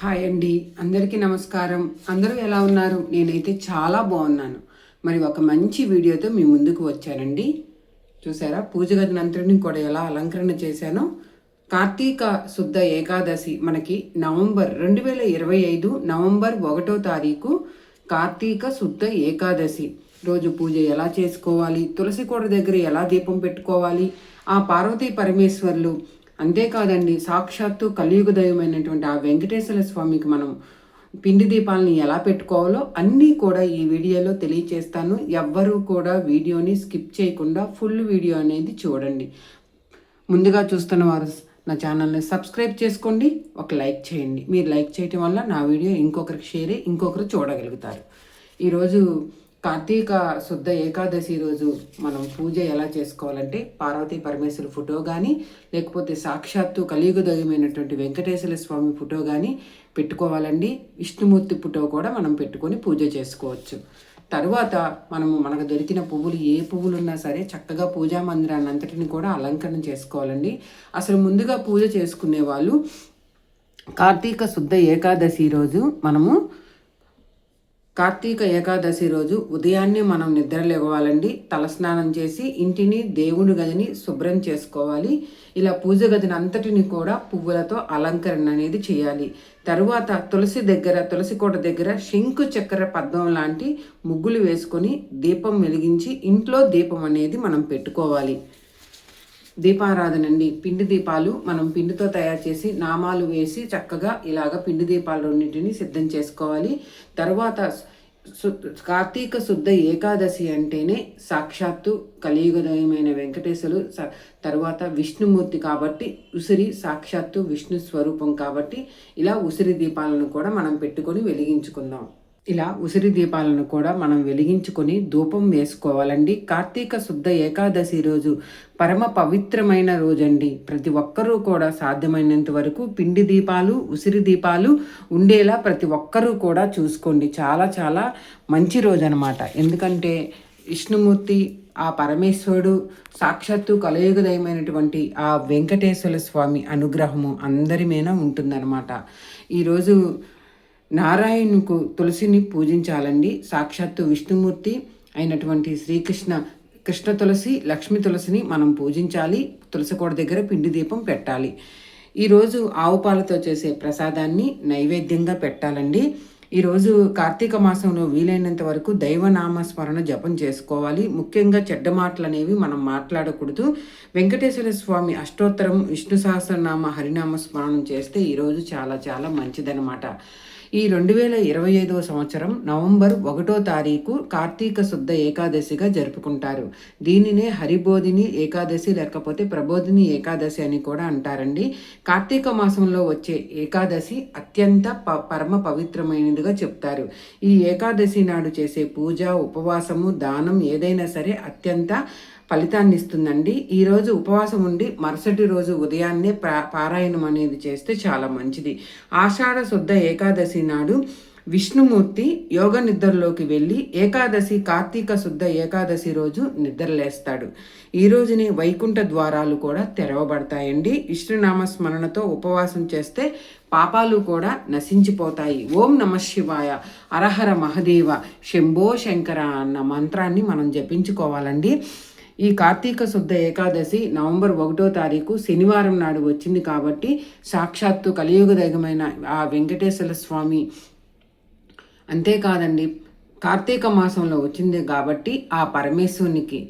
Hi అండి. అందరికీ నమస్కారం. అందరూ ఎలా ఉన్నారు? నేనైతే చాలా బాగున్నాను. మరి ఒక మంచి వీడియోతో మీ ముందుకు వచ్చానండి. చూసారా? పూజ గది నంతరిని కూడా ఎలా అలంకరణ చేశానో? కార్తీక శుద్ధ ఏకాదశి మనకి నవంబర్ రెండు వేల ఇరవై ఐదు నవంబర్ ఒకటో తారీఖు కార్తీక శుద్ధ ఏకాదశి. రోజు పూజ ఎలా చేసుకోవాలి? తులసి కోట దగ్గర ఎలా దీపం పెట్టుకోవాలి? ఆ పార్వతీ పరమేశ్వర్లు అంతేకాదండి సాక్షాత్తు కలియుగ దైవమైనటువంటి ఆ వెంకటేశ్వర స్వామికి మనం పిండి దీపాలని ఎలా పెట్టుకోవాలో అన్నీ కూడా ఈ వీడియోలో తెలియచేస్తాను. ఎవ్వరూ కూడా వీడియోని స్కిప్ చేయకుండా ఫుల్ వీడియో అనేది చూడండి. ముందుగా చూస్తున్న వారు నా ఛానల్ని సబ్స్క్రైబ్ చేసుకోండి ఒక లైక్ చేయండి. మీరు లైక్ చేయటం వల్ల నా వీడియో ఇంకొకరికి షేర్ ఇంకొకరు చూడగలుగుతారు. ఈరోజు కార్తీక శుద్ధ ఏకాదశి రోజు మనం పూజ ఎలా చేసుకోవాలంటే పార్వతీ పరమేశ్వర ఫోటో కానీ లేకపోతే సాక్షాత్తు కలియుగ దైవమైనటువంటి వెంకటేశ్వర స్వామి ఫోటో కానీ పెట్టుకోవాలండి. విష్ణుమూర్తి ఫోటో కూడా మనం పెట్టుకొని పూజ చేసుకోవచ్చు. తరువాత మనము మనకు దొరికిన పువ్వులు ఏ పువ్వులు ఉన్నా సరే చక్కగా పూజా మందిరాన్ని అంతటిని కూడా అలంకరణ చేసుకోవాలండి. అసలు ముందుగా పూజ చేసుకునే వాళ్ళు కార్తీక శుద్ధ ఏకాదశి రోజు మనము కార్తీక ఏకాదశి రోజు ఉదయాన్నే మనం నిద్ర లేవాలండి. తలస్నానం చేసి ఇంటిని దేవుని గదిని శుభ్రం చేసుకోవాలి. ఇలా పూజ గదిని అంతటిని కూడా పువ్వులతో అలంకరణ అనేది చేయాలి. తరువాత తులసి దగ్గర తులసి కోట దగ్గర శంకు చక్కెర పద్మం లాంటి ముగ్గులు వేసుకొని దీపం వెలిగించి ఇంట్లో దీపం అనేది మనం పెట్టుకోవాలి. దీపారాధన అండి పిండి దీపాలు మనం పిండితో తయారు చేసి నామాలు వేసి చక్కగా ఇలాగ పిండి దీపాలు రెండింటిని సిద్ధం చేసుకోవాలి. తర్వాత కార్తీక శుద్ధ ఏకాదశి అంటేనే సాక్షాత్తు కలియుగదయమైన వెంకటేశ్వరు తర్వాత విష్ణుమూర్తి కాబట్టి ఉసిరి సాక్షాత్తు విష్ణు స్వరూపం కాబట్టి ఇలా ఉసిరి దీపాలను కూడా మనం పెట్టుకొని వెలిగించుకుందాం. ఇలా ఉసిరి దీపాలను కూడా మనం వెలిగించుకొని ధూపం వేసుకోవాలండి. కార్తీక శుద్ధ ఏకాదశి రోజు పరమ పవిత్రమైన రోజండి. ప్రతి ఒక్కరూ కూడా సాధ్యమైనంత వరకు పిండి దీపాలు ఉసిరి దీపాలు ఉండేలా ప్రతి ఒక్కరూ కూడా చూసుకోండి. చాలా చాలా మంచి రోజు అనమాట ఎందుకంటే విష్ణుమూర్తి ఆ పరమేశ్వరుడు సాక్షాత్తు కలయుగదయమైనటువంటి ఆ వెంకటేశ్వర స్వామి అనుగ్రహము అందరి మీద ఉంటుందన్నమాట. ఈరోజు నారాయణుకు తులసిని పూజించాలండి. సాక్షాత్తు విష్ణుమూర్తి అయినటువంటి శ్రీకృష్ణ కృష్ణ తులసి లక్ష్మి తులసిని మనం పూజించాలి. తులసికోట దగ్గర పిండి దీపం పెట్టాలి. ఈరోజు ఆవు పాలతో చేసే ప్రసాదాన్ని నైవేద్యంగా పెట్టాలండి. ఈరోజు కార్తీక మాసంలో వీలైనంత వరకు దైవనామ స్మరణ జపం చేసుకోవాలి. ముఖ్యంగా చెడ్డ మాటలు అనేవి మనం మాట్లాడకూడదు. వెంకటేశ్వర స్వామి అష్టోత్తరం విష్ణు సహస్రనామ హరినామ స్మరణం చేస్తే ఈరోజు చాలా చాలా మంచిదనమాట ఈ రెండు వేల ఇరవై ఐదవ సంవత్సరం నవంబర్ ఒకటో తారీఖు కార్తీక శుద్ధ ఏకాదశిగా జరుపుకుంటారు. దీనినే హరిబోధిని ఏకాదశి లేకపోతే ప్రబోధిని ఏకాదశి అని కూడా అంటారండి. కార్తీక మాసంలో వచ్చే ఏకాదశి అత్యంత ప పరమ పవిత్రమైనదిగా చెప్తారు. ఈ ఏకాదశి నాడు చేసే పూజ ఉపవాసము దానం ఏదైనా సరే అత్యంత ఫలితాన్ని ఇస్తుందండి. ఈరోజు ఉపవాసం ఉండి మరుసటి రోజు ఉదయాన్నే పారాయణం అనేది చేస్తే చాలా మంచిది. ఆషాఢ శుద్ధ ఏకాదశి నాడు విష్ణుమూర్తి యోగ నిద్రలోకి వెళ్ళి ఏకాదశి కార్తీక శుద్ధ ఏకాదశి రోజు నిద్రలేస్తాడు. ఈ రోజునే వైకుంఠ ద్వారాలు కూడా తెరవబడతాయండి. విష్ణునామ స్మరణతో ఉపవాసం చేస్తే పాపాలు కూడా నశించిపోతాయి. ఓం నమ శివాయ. అరహర మహదేవ. శంభో శంకర అన్న మంత్రాన్ని మనం జపించుకోవాలండి. ఈ కార్తీక శుద్ధ ఏకాదశి నవంబర్ ఒకటో తారీఖు శనివారం నాడు వచ్చింది కాబట్టి సాక్షాత్తు కలియుగ దైవమైన ఆ వెంకటేశ్వర స్వామి. అంతేకాదండి కార్తీక మాసంలో వచ్చింది కాబట్టి ఆ పరమేశ్వరునికి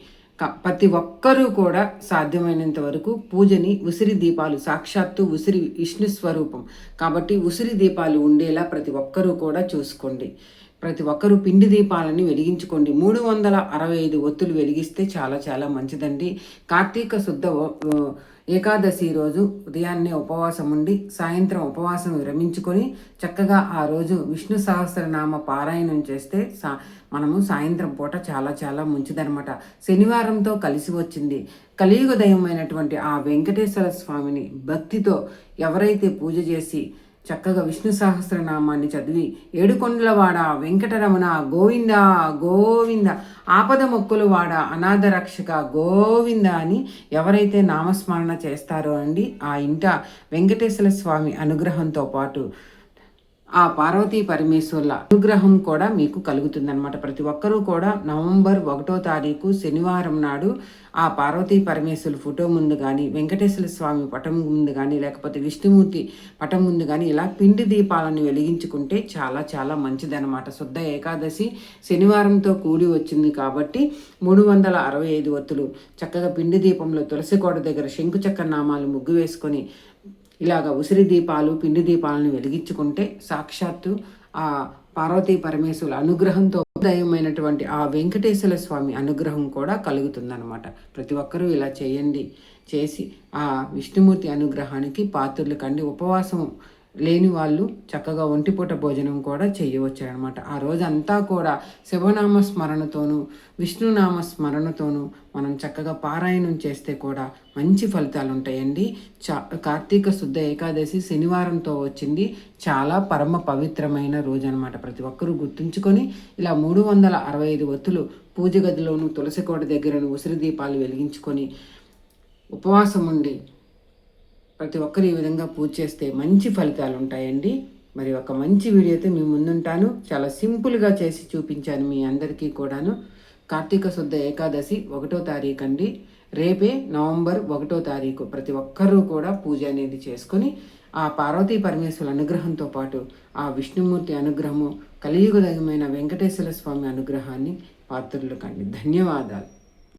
ప్రతి ఒక్కరూ కూడా సాధ్యమైనంత వరకు పూజని ఉసిరి దీపాలు సాక్షాత్తు ఉసిరి విష్ణు స్వరూపం. కాబట్టి ఉసిరి దీపాలు ఉండేలా ప్రతి ఒక్కరూ కూడా చూసుకోండి. ప్రతి ఒక్కరూ పిండి దీపాలని వెలిగించుకోండి. మూడు వందల అరవై ఐదు ఒత్తులు వెలిగిస్తే చాలా చాలా మంచిదండి. కార్తీక శుద్ధ ఏకాదశి రోజు ఉదయాన్నే ఉపవాసం ఉండి సాయంత్రం ఉపవాసం విరమించుకొని చక్కగా ఆ రోజు విష్ణు సహస్రనామ పారాయణం చేస్తే సా మనము సాయంత్రం పూట చాలా చాలా మంచిదనమాట శనివారంతో కలిసి వచ్చింది. కలియుగ దయమైనటువంటి ఆ వెంకటేశ్వర స్వామిని భక్తితో ఎవరైతే పూజ చేసి చక్కగా విష్ణు సహస్రనామాన్ని చదివి ఏడుకొండలవాడ వెంకటరమణ గోవింద గోవింద ఆపద మొక్కులు వాడ అనాథ రక్షక గోవింద అని ఎవరైతే నామస్మరణ చేస్తారో అండి ఆ ఇంట వెంకటేశ్వర స్వామి అనుగ్రహంతో పాటు ఆ పార్వతీ పరమేశ్వర్ల అనుగ్రహం కూడా మీకు కలుగుతుందన్నమాట. ప్రతి ఒక్కరూ కూడా నవంబర్ ఒకటో తారీఖు శనివారం నాడు ఆ పార్వతీ పరమేశ్వరుల ఫోటో ముందు కానీ వెంకటేశ్వర స్వామి పటం ముందు కానీ లేకపోతే విష్ణుమూర్తి పటం ముందు కానీ ఇలా పిండి దీపాలను వెలిగించుకుంటే చాలా చాలా మంచిదన్నమాట. శుద్ధ ఏకాదశి శనివారంతో కూడి వచ్చింది కాబట్టి మూడు వందల అరవై ఐదు ఒత్తులు చక్కగా పిండి దీపంలో తులసి కోట దగ్గర శంకుచక్ర నామాలు ముగ్గు వేసుకొని ఇలాగ ఉసిరి దీపాలు పిండి దీపాలను వెలిగించుకుంటే సాక్షాత్తు ఆ పార్వతీ పరమేశ్వరుల అనుగ్రహంతో దయమైనటువంటి ఆ వెంకటేశ్వర స్వామి అనుగ్రహం కూడా కలుగుతుందన్నమాట. ప్రతి ఒక్కరూ ఇలా చేయండి. చేసి ఆ విష్ణుమూర్తి అనుగ్రహానికి పాత్రలు కండి. ఉపవాసం లేని వాళ్ళు చక్కగా ఒంటిపూట భోజనం కూడా చేయవచ్చు అనమాట ఆ రోజంతా కూడా శివనామ స్మరణతోనూ విష్ణునామ స్మరణతోనూ మనం చక్కగా పారాయణం చేస్తే కూడా మంచి ఫలితాలు ఉంటాయండి చా కార్తీక శుద్ధ ఏకాదశి శనివారంతో వచ్చింది. చాలా పరమ పవిత్రమైన రోజు అనమాట ప్రతి ఒక్కరూ గుర్తుంచుకొని ఇలా మూడు వందల అరవై ఐదు ఒత్తులు పూజ గదిలోను తులసి కోట దగ్గరను ఉసిరి దీపాలు వెలిగించుకొని ఉపవాసం ఉండి ప్రతి ఒక్కరు ఈ విధంగా పూజ చేస్తే మంచి ఫలితాలు ఉంటాయండి. మరి ఒక మంచి వీడియోతో మీ ముందుంటాను. చాలా సింపుల్గా చేసి చూపించాను మీ అందరికీ కూడాను. కార్తీక శుద్ధ ఏకాదశి ఒకటో తారీఖు అండి. రేపే నవంబర్ ఒకటో తారీఖు ప్రతి ఒక్కరూ కూడా పూజ అనేది చేసుకొని ఆ పార్వతీ పరమేశ్వరుల అనుగ్రహంతో పాటు ఆ విష్ణుమూర్తి అనుగ్రహము కలియుగదగమైన వెంకటేశ్వర స్వామి అనుగ్రహాన్ని పాత్రలు కండి. ధన్యవాదాలు.